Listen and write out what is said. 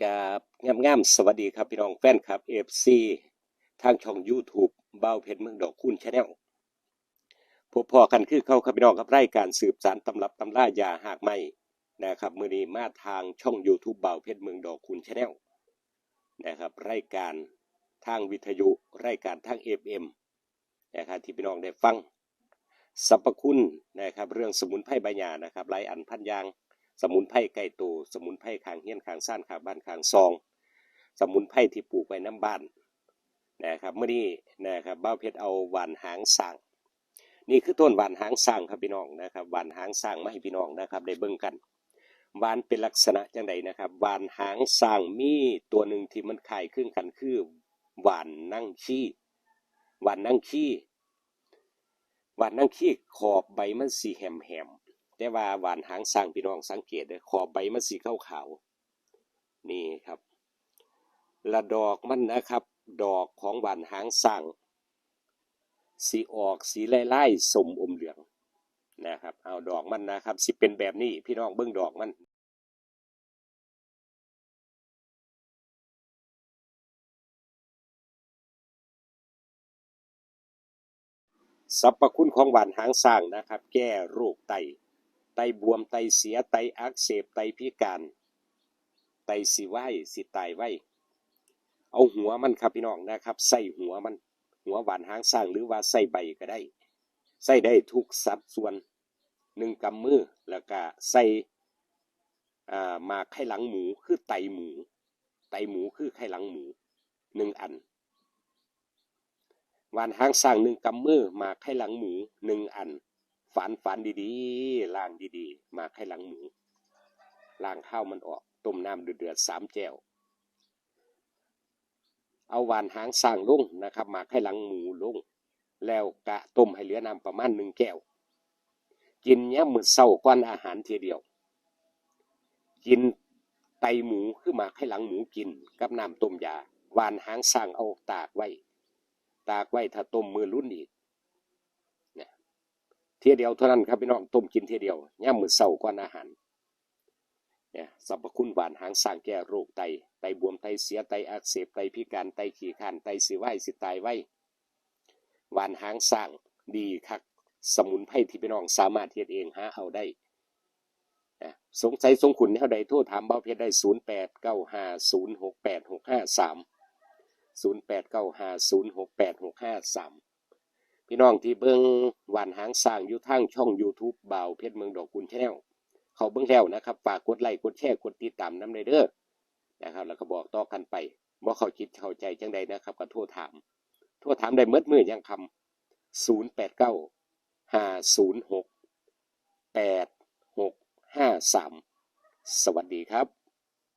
กับงามๆสวัสดีครับพี่น้องแฟนครับ FC ทางช่อง YouTube เบ้าเพชรเมืองดอกคุณชาแนลพบพอกันคือเข้าครับพี่น้องครับรายการสืบสารตำรับตำรายาหากไม่นะครับมือนี้มาทางช่อง YouTube เบ้าเพชรเมืองดอกคุณชาแนลนะครับรายการทางวิทยุรายการทาง FM นะครับที่พี่น้องได้ฟังสรรพคุณนะครับเรื่องสมุนไพรใบหญ้านะครับหลายอันพันยาง สมุนไพรไก่ตูสมุนไพรขางเฮี้ยนขางซ่านขางบ้านขางซอง สมุนไพรที่ปลูกไว้น้ำบ้านนะครับเมื่อนี้นะครับบ้าวเพชรเอาหวานหางสั่งนี่คือต้นหวานหางสั่งครับพี่น้องนะครับหวานหางสั่งมาให้พี่น้องนะครับได้เบิ่งกันหวานเป็นลักษณะจังใดนะครับหวานหางสั่งมีตัวหนึ่งที่มันคล้ายคลึงกันคือหวานนั่งขี้หวานนั่งขี้หวานนั่งขี้ขอบใบมันสีแหมแหม แต่ว่าหวานหางสร้างพี่น้องสังเกตเลยขอบใบมันสีขาวขาวนี่ครับละดอกมันนะครับ ดอกของหวานหางสร้างสีออกสีไล่ๆสมอมเหลืองนะครับเอาดอกมันนะครับ สิเป็นแบบนี้พี่น้องเบิ้งดอกมันสรรพคุณของหวานหางสร้างนะครับ แก้โรคไต ไตบวมไตเสียไตอักเสบไตพิการ ไตสิไหวสิตายไวเอาหัวมันครับพี่น้องนะครับใส่หัวมันหัวหวานหางสร้างหรือว่าใส่ใบก็ได้ ใส่ได้ทุกสัดส่วนหนึ่งกำมือแล้วก็ใส่มาไข่หลังหมูคือไตหมู ไตหมูคือไข่หลังหมูหนึ่งอันหวานหางสร้างหนึ่งกำมือมาไข่หลังหมูหนึ่งอัน ฝันฝันดีๆล้างดีๆ มากไข่หลังหมูล้างข้าวมันออก ต้มน้ำเดือดๆสามแก้ว เอาหวานหางสร้างลงนะครับ มากไข่หลังหมูลง แล้วกะต้มให้เหลือน้ำประมาณหนึ่งแก้ว กินเนี้ยมือเช้าก่อนอาหารทีเดียว กินไตหมูคือมากไข่หลังหมูกิน กับน้ำต้มยาหวานหางสร้างเอาตากไว้ ตากไว้ถ้าต้มมือรุ่นอีก เทียเดียวเท่านั้นครับพี่น้องต้มกินเทียเดียวย่ำมือเศร้าก่อนอาหารเนี่ยสรรพคุณหวานหางสร้างแก้โรคไตไตบวมไตเสียไตอักเสบไตพิการไตขี้ขันไตสิไหวสิตายไหวหวานหางสร้างดีคักสมุนไพรที่พี่น้องสามารถเฮ็ดเองหาเอาได้สงสัยสงขุนเท่าใดโทรถามเบาเพชรได้ 0 8 9 5 0 6 8 6 5 3 0 8 9 5 0 6 8 6 5 3 พี่น้องที่เบิ้งหวานหางสร้างอยู่ทางช่อง YouTube บ่าวเพชรเมืองดอกกุลแชนแนลเขาเบิ้งแล้วนะครับฝากกดไลค์กดแชร์กดติดตามน้ำในเด้อนะครับ แล้วก็บอกต่อกันไปว่าเขาคิดเข้าใจจังใดนะครับก็โทรถาม โทรถามได้เมื่อมื่อยังคำศูนย์แปดเก้าห้าศูนย์หกแปดหกห้าสามสวัสดีครับ